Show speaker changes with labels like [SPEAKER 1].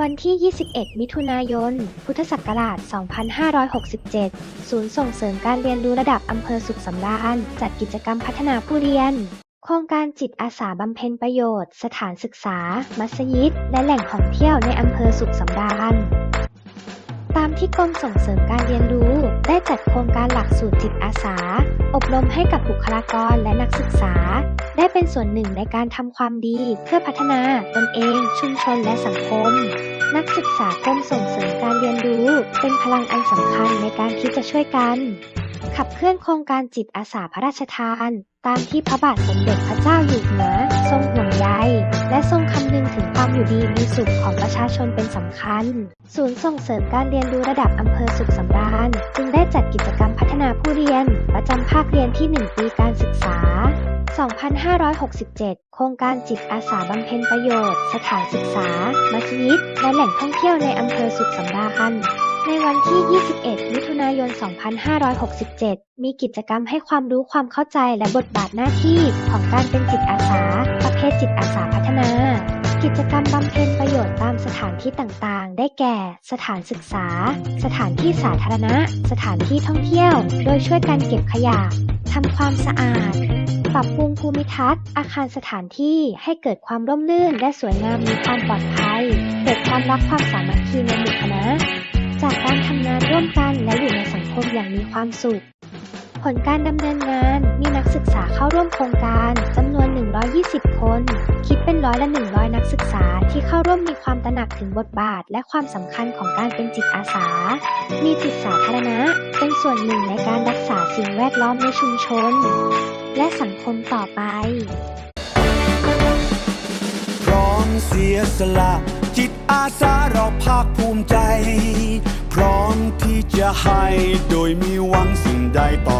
[SPEAKER 1] วันที่ 21 มิถุนายน พุทธศักราช 2567 ศูนย์ส่งเสริมการเรียนรู้ระดับอำเภอสุขสำราญ จัดกิจกรรมพัฒนาผู้เรียน โครงการจิตอาสาบำเพ็ญประโยชน์ สถานศึกษา มัสยิด และแหล่งท่องเที่ยวในอำเภอสุขสำราญ ตามที่กรมส่งเสริมการเรียนรู้ ได้จัดโครงการหลักสูตรจิตอาสา อบรมให้กับบุคลากรและนักศึกษา ได้เป็นส่วนหนึ่งในการทำความดีเพื่อพัฒนาตนเอง ชุมชนและสังคม นักศึกษากรมส่งเสริมการเรียนรู้ เป็นพลังอันสำคัญในการที่จะช่วยกัน ขับเคลื่อนโครงการจิตอาสาพระราชทาน ตามที่พระบาทสมเด็จพระเจ้าอยู่หัวทรงห่วงใยและทรงคำนึงถึงความอยู่ดีมีสุขของประชาชนเป็นสำคัญ ศูนย์ส่งเสริมการเรียนรู้ระดับอำเภอสุขสำราญจึงได้ จัดกิจกรรมพัฒนาผู้เรียน ประจำภาคเรียนที่ 1 ปีการศึกษา 2567 โครงการจิตอาสาบำเพ็ญประโยชน์ สถานศึกษา มัสยิด และแหล่งท่องเที่ยวในอำเภอสุขสำราญในวันที่ 21 มิถุนายน 2567 มีกิจกรรมให้ความรู้ความเข้าใจและบทบาทหน้าที่ของการเป็นจิตอาสา ประเภทจิตอาสาพัฒนา กิจกรรมบำเพ็ญประโยชน์ตามสถานที่ต่างๆ ได้แก่ สถานศึกษา สถานที่สาธารณะ สถานที่ท่องเที่ยว โดยช่วยกันเก็บขยะทำความสะอาด ปรับปรุงภูมิทัศน์ อาคารสถานที่ให้เกิดความร่มรื่นและสวยงามมีความปลอดภัย เกิดความรักความสามัคคีในหมู่คณะ จากการทำงานร่วมกันและอยู่ในสังคมอย่างมีความสุข ผลการดำเนินงานมีนักศึกษาเข้าร่วมโครงการจ 120 คน คิดเป็นร้อยละ 100 นักศึกษาที่เข้าร่วมมีความตระหนักถึงบทบาท และความสำคัญของการเป็นจิตอาสา มีจิตสาธารณะ เป็นส่วนหนึ่งในการรักษาสิ่งแวดล้อมในชุมชน และสังคมต่อไป
[SPEAKER 2] พร้อมเสียสละ จิตอาสาเราภาคภูมิใจ พร้อมที่จะให้โดยมีหวังสิ่งใดต่อ